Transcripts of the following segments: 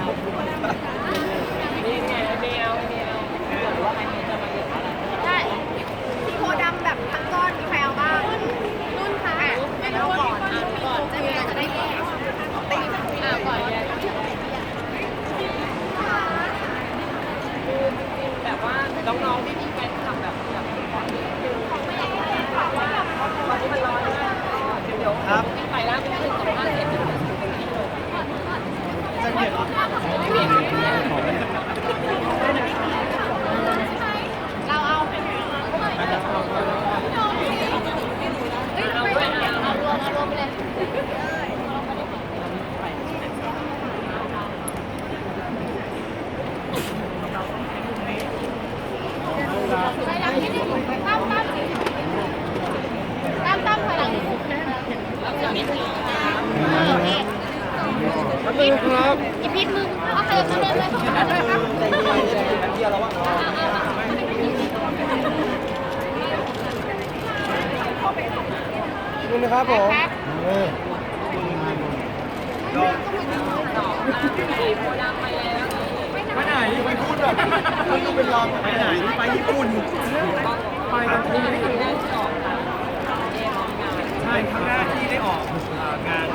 ご覧ください。 มือครับอีพีมือเอาเติมมาเลยเลยครับใจเย็นเย็นแป๊บเดียวแล้วว่านี่นะครับผมเออสีโพดำไปแล้วไปไหนไปพูดแบบมันดูเป็นรองไปไหนไปญี่ปุ่นไปกับนี่ไม่ถึงได้ออกค่ะเอ็มงานใช่ครั้งแรกที่ได้ออกงาน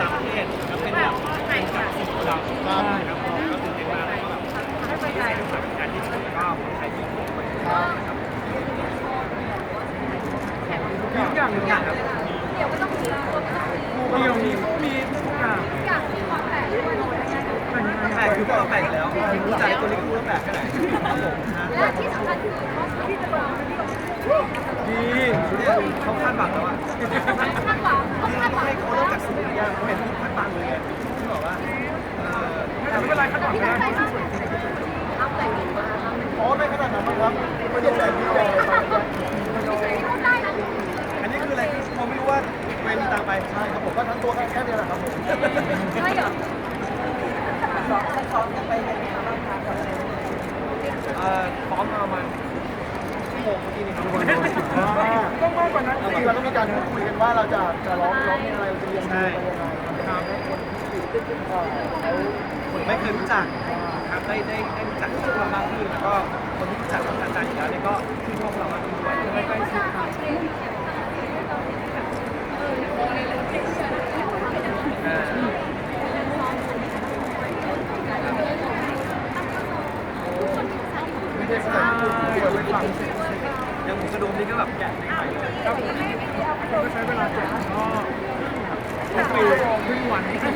ต่างประเทศแล้วเป็นแบบเป็นกับสิบเราก็ครับก็ตื่นเต้นมากแล้วก็แบบไม่ไปไกลดูแบบการที่ผมก็คนไทยที่ผมไปนะครับมีทุกอย่างเลยครับเดี๋ยวก็ต้องมีมีมีมีทุกอย่างแปลก คือก็แปลกแล้วรู้จักตัวนี้ก็รู้ว่าแปลกแค่ไหนครับผมนะและที่สำคัญคือที่จะบอกดีเขาคาดหวังแล้วอะคาดหวังต้องคาดหวังให้เขาเริ่มจากสูงอย่างเขาเห็นคาดหวังเลยที่บอกว่าเออไม่เป็นไรคาดหวังไม่ไหนได้บ้างเอาแต่งมาอ๋อไม่ขนาดนั้นครับไม่ได้แบบนี้เลยพูดได้นอันนี้คืออะไรคือผมไม่รู้ว่าไม่มีตังไปใช่ครับผมก็ทั้งตัวแค่นี้แหละครับผมไม่เหรอ รอจะไปไหนมาบ้างคะเอ่อพร้อมมาประมาณชั่วโมงเมื่อกี้นี้ครับต้องมากกว่านั้นจริงเราต้องมีการพูดคุยกันว่าเราจะจะร้องร้องเพลงอะไรจะเรียนอะไรยังไงครับคนไม่เคยรู้จักครับได้ได้ได้รู้จักพวกเรามากขึ้นแล้วก็คนที่รู้จักกับอาจารย์อยู่แล้วเนี่ยก็ชื่นชอบเรามากขึ้นด้วยไม่ใกล้ชิดครับอ่าไม่ได้สายเดี๋ยวไปฟังอย่างหมูกระดูมนี่ก็แบบแกะไม่ไหวเลยครับก็ใช้เวลาแกะก็เป็นปี ครึ่งวันได้ครับ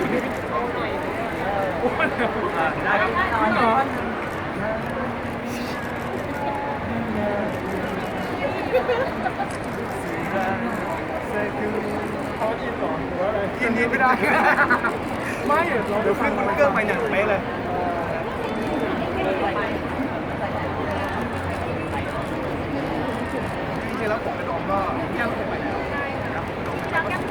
กินกินไม่ได้ ไม่เดี๋ยวขึ้นเครื่องไปเนี่ยเป๊ะเลยจริงๆแล้วผมกับน้องก็แก้มผมไปแล้วครับ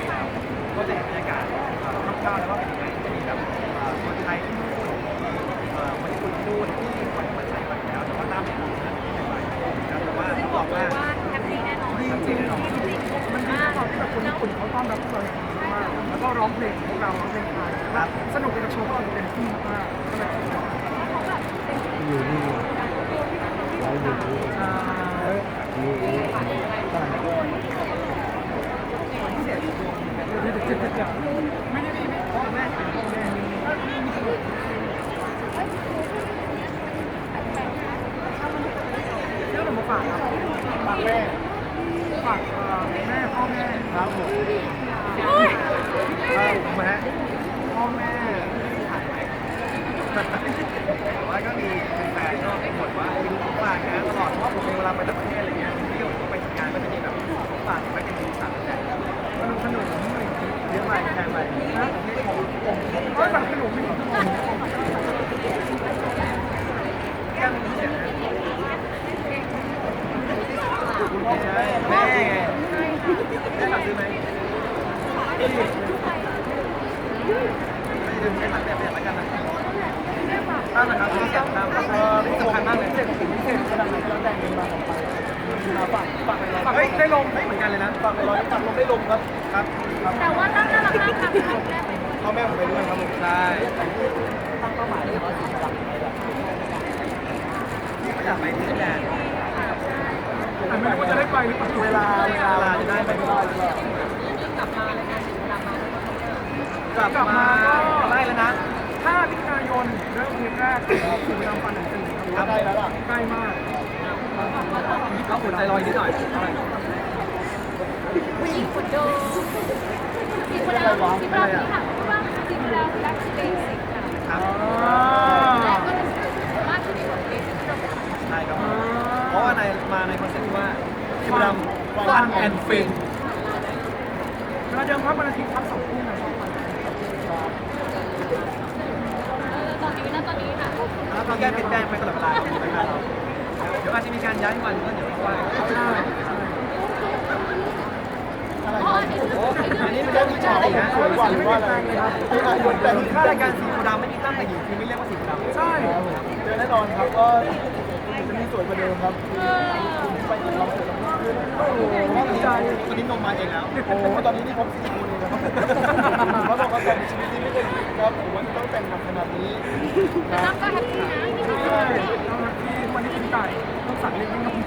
ควาต้อนรับพวกเราดีมากแล้วก็ร้องเพลงของพวกเราร้องเพลงไทยครับสนุกกับโชว์ก็เต็มที่มากก็เลยอยู่นี่เราอยู่นี่ไม่ได้มีพ่อแม่เป็นพ่อแม่เรื่องมาฝากครับฝากแม่ฝากแม่พ่อแม่ ครับผมครับผมฮะพ่อแม่แต่ว่าก็มีแฟนก็บ่นว่ามีของฝากนะตลอดเพราะผมเวลาไปต่างประเทศอะไรเงี้ยที่ผมไปทำงานก็จะมีแบบของฝากไปเป็นของฝากแต่ขนมขนมอะไรอย่างเงี้ยเยอะไปแพงไปนะผมผมก็แบบขนมไม่ถูกแก้มเสียแม่ไงแม่ฝากซื้อไหมไม่ลืมไม่ฝากแบบแบบแล้วกันนะตามนะครับที่เสียงตามก็ที่สำคัญมากเลยเจ็ดสิ่งที่เจ็ดขนาดไหนที่เราแต่งเงินมาของไปฝากฝากไปฝากได้ลงได้ เหมือนกันเลยนะฝากไปร้อยฝากลงได้ลงครับ ครับครับแต่ว่าตั้งน่ารักมากค่ะพ่อแม่ผมไปด้วยครับผมใช่ตั้งเป้าหมายเลยว่าสิบหลักจะไปที่แดนแต่ไม่รู้ว่าจะได้ไปหรือเปล่าเวลาเวลาจะได้ไปหรือเปล่านี่กลับมาเลยค่ะกลับมากลับมาไล่แล้วนะ5มิถุนายนเริ่มเพลงแรกของสีดำฟันหนังสือครับใกล้แล้วล่ะใกล้มากเขาหัวใจลอยนิดหน่อย ผู้หญิงคนเดิมสีคนเดิมสีคนเดิมค่ะเพราะว่าสีคนเดิมรักเปซสิค่ะและก็จะสามารถที่มีคนเบสที่เราใช่ครับเพราะว่าในมาในคอนเซ็ปต์ที่ว่าชิบดำฟันแอนด์ฟินเวลาเดิมครับวันอาทิตย์ครับสองทุ่มนะตอนนี้นะตอนนี้ค่ะแล้วก็แก้เปลี่ยนแปลงไปตลอดเวลานะครับเดี๋ยวอาจจะมีการย้ายวันก็เดี๋ยวว่า ใช่ อ๋ออันนี้ โอ้ คือ อันนี้เป็นเรื่องที่ชอบนะ สวยกว่า หรือว่าอะไรครับเป็นอายุแต่แต่ถ้ารายการสีดำไม่มีตั้งแต่อยู่คือไม่เรียกว่าสีดำใช่เจอแน่นอนครับก็จะมีสวยกว่าเดิมครับไปอีกรอบโอ้โหน่าสนใจวันนี้นมมาเองแล้วโอ้ตอนนี้นี่ผมสี่คนเลยนะครับเขาบอกว่าแต่ชีวิตนี้ไม่เคยครับผมว่าต้องแต่งหนักขนาดนี้นะน้ำก็แฮปปี้นะใช่วที่วันนี้กินไก่ต้องสั่งเลี้ยงนมเ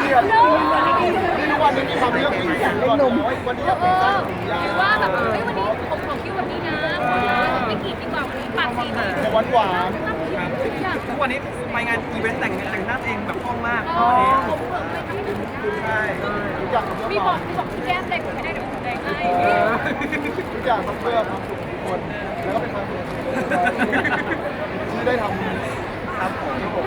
กลียดนี่ทุกวันนี้มีความเรื่องกินไก่ก่อนวันนี้อเออสร้างผมยาวหรือว่าแบบเฮ้ยวันนี้ผมขอคิววันนี้นะไม่กี่ดีกว่าวันนี้ปากสีดีหวานหวานทุกวันนี้ไปงานอีเวนต์แต่งแต่งหน้าเองแบบคล่องมากอ๋อวันนี้ผมเพิ่งไม่ทำให้ดูใช่มีบอกมีบอกพี่แก้มแดงผมไม่ได้เดี๋ยวผมแดงให้ทุกอย่างเพื่อความสุขทุกคนแล้วก็เป็นความสุขที่ได้ทำครับผม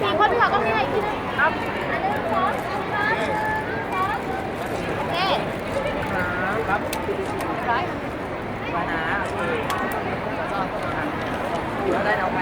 สี่คนพี่บอกก็ไม่ได้ที่นะครับอันนึ่สองสามสี่สามโอเคครับร้อยมานะเออก็ได้เอาไป